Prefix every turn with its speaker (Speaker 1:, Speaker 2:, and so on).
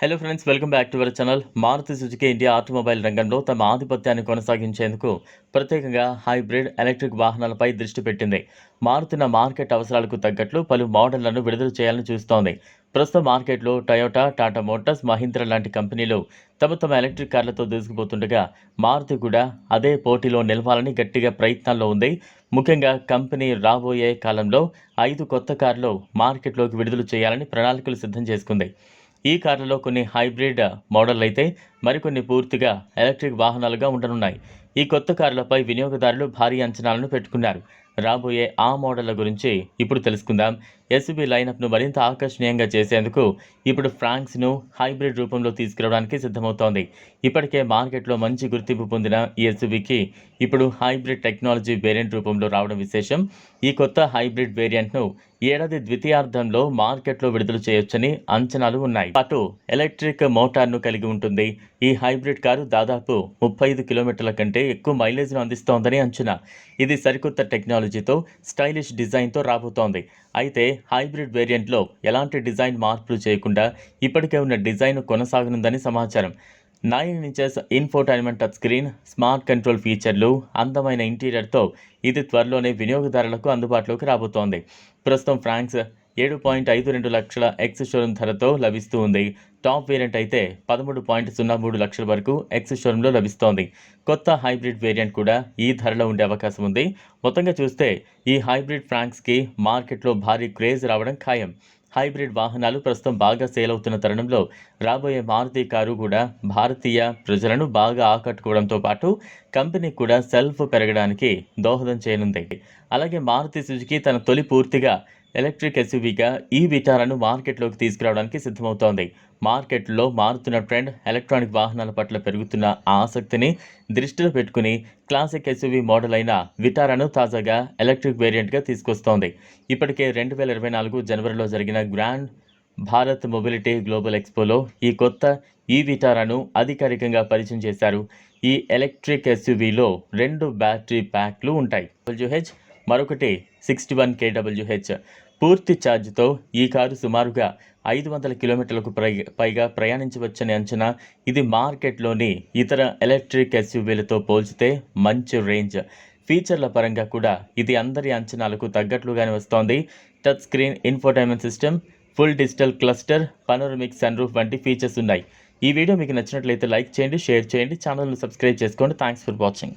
Speaker 1: Hello friends welcome back to our channel Maruti Suzuki India automobile రంగంలో తమ ఆధిపత్యాన్ని కొనసాగించేందుకు ప్రత్యేకంగా హైబ్రిడ్ ఎలక్ట్రిక్ వాహనాలపై దృష్టి పెట్టింది. మారుతున్న మార్కెట్ అవసరాలకు తగ్గట్లు పలు మోడళ్ళను విడుదల చేయాలని చూస్తోంది. ప్రస్తుతం మార్కెట్లో టయోటా టాటా మోటార్స్ మహీంద్రా లాంటి కంపెనీలు తమ తమ ఎలక్ట్రిక్ కార్లతో దూసుకుపోతుండగా మారుతి కూడా అదే పోటీలో నిలవాలని గట్టిగా ప్రయత్నాల్లో ఉంది. ముఖ్యంగా కంపెనీ రాబోయే కాలంలో ఐదు కొత్త కార్లు మార్కెట్లోకి విడుదల చేయాలని ప్రణాళికలు సిద్ధం చేసుకుంది. ఈ కార్లలో కొన్ని హైబ్రిడ్ మోడల్ అయితే మరికొన్ని పూర్తిగా ఎలక్ట్రిక్ వాహనాలుగా ఉండనున్నాయి. ఈ కొత్త కార్లపై వినియోగదారులు భారీ అంచనాలను పెట్టుకున్నారు. రాబోయే ఆ మోడళ్ళ గురించి ఇప్పుడు తెలుసుకుందాం. ఎస్యూబీ లైనప్ను మరింత ఆకర్షణీయంగా చేసేందుకు ఇప్పుడు ఫ్రాంక్స్ను హైబ్రిడ్ రూపంలో తీసుకురావడానికి సిద్ధమవుతోంది. ఇప్పటికే మార్కెట్లో మంచి గుర్తింపు పొందిన ఈ ఎస్యూబీకి ఇప్పుడు హైబ్రిడ్ టెక్నాలజీ వేరియంట్ రూపంలో రావడం విశేషం. ఈ కొత్త హైబ్రిడ్ వేరియంట్ను ఏడాది ద్వితీయార్థంలో మార్కెట్లో విడుదల చేయొచ్చని అంచనాలు ఉన్నాయి. అటు ఎలక్ట్రిక్ మోటార్ను కలిగి ఉంటుంది. ఈ హైబ్రిడ్ కారు దాదాపు ముప్పై ఐదు కిలోమీటర్ల కంటే ఎక్కువ మైలేజ్ను అందిస్తోందని అంచనా. ఇది సరికొత్త టెక్నాలజీ టెక్నాలజీతో స్టైలిష్ డిజైన్తో రాబోతోంది. అయితే హైబ్రిడ్ వేరియంట్లో ఎలాంటి డిజైన్ మార్పులు చేయకుండా ఇప్పటికే ఉన్న డిజైన్ కొనసాగనుందని సమాచారం. Nine inches infotainment touch screen smart control ఫీచర్లు అందమైన ఇంటీరియర్తో ఇది త్వరలోనే వినియోగదారులకు అందుబాటులోకి రాబోతోంది. ప్రస్తుతం ఫ్రాంక్స్ ఏడు పాయింట్ ఐదు రెండు లక్షల ఎక్స్ షోరూమ్ ధరతో లభిస్తూ ఉంది టాప్ వేరియంట్ అయితే పదమూడు పాయింట్ సున్నా మూడు లక్షల వరకు ఎక్స్ షోరూంలో లభిస్తోంది. కొత్త హైబ్రిడ్ వేరియంట్ కూడా ఈ ధరలో ఉండే అవకాశం ఉంది. మొత్తంగా చూస్తే ఈ హైబ్రిడ్ ఫ్రాంక్స్కి మార్కెట్లో భారీ క్రేజ్ రావడం ఖాయం. హైబ్రిడ్ వాహనాలు ప్రస్తుతం బాగా సేల్ అవుతున్న తరుణంలో రాబోయే మారుతి కారు కూడా భారతీయ ప్రజలను బాగా ఆకట్టుకోవడంతో పాటు కంపెనీ కూడా సెల్ఫ్ పెరగడానికి దోహదం చేయనుంది. అలాగే మారుతి సుజుకి తన తొలి పూర్తిగా ఎలక్ట్రిక్ ఎస్యూవీగా ఈ విటారాను మార్కెట్లోకి తీసుకురావడానికి సిద్ధమవుతోంది. మార్కెట్లో మారుతున్న ట్రెండ్ ఎలక్ట్రానిక్ వాహనాల పట్ల పెరుగుతున్న ఆసక్తిని దృష్టిలో పెట్టుకుని క్లాసిక్ ఎస్యూవీ మోడల్ అయిన విటారాను తాజాగా ఎలక్ట్రిక్ వేరియంట్గా తీసుకొస్తోంది. ఇప్పటికే రెండు వేల ఇరవై నాలుగు జనవరిలో జరిగిన గ్రాండ్ భారత్ మొబిలిటీ గ్లోబల్ ఎక్స్పోలో ఈ కొత్త ఈ విటారాను అధికారికంగా పరిచయం చేశారు. ఈ ఎలక్ట్రిక్ ఎస్యూవీలో రెండు బ్యాటరీ ప్యాక్లు ఉంటాయి. డబ్ల్యూహెచ్ మరొకటి సిక్స్టీ వన్ కేడబ్ల్యూహెచ్ పూర్తి ఛార్జ్తో ఈ కారు సుమారుగా ఐదు వందల కిలోమీటర్లకు పైగా ప్రయాణించవచ్చని అంచనా ఇది మార్కెట్లోని ఇతర ఎలక్ట్రిక్ ఎస్యూవీలతో పోల్చితే మంచి రేంజ్. ఫీచర్ల పరంగా కూడా ఇది అందరి అంచనాలకు తగ్గట్లుగానే వస్తోంది. Touch screen infotainment system full digital cluster panoramic sunroof వంటి ఫీచర్స్ ఉన్నాయి. ఈ వీడియో మీకు నచ్చినట్లయితే లైక్ చేయండి షేర్ చేయండి ఛానల్ను సబ్స్క్రైబ్ చేసుకోండి. Thanks for watching.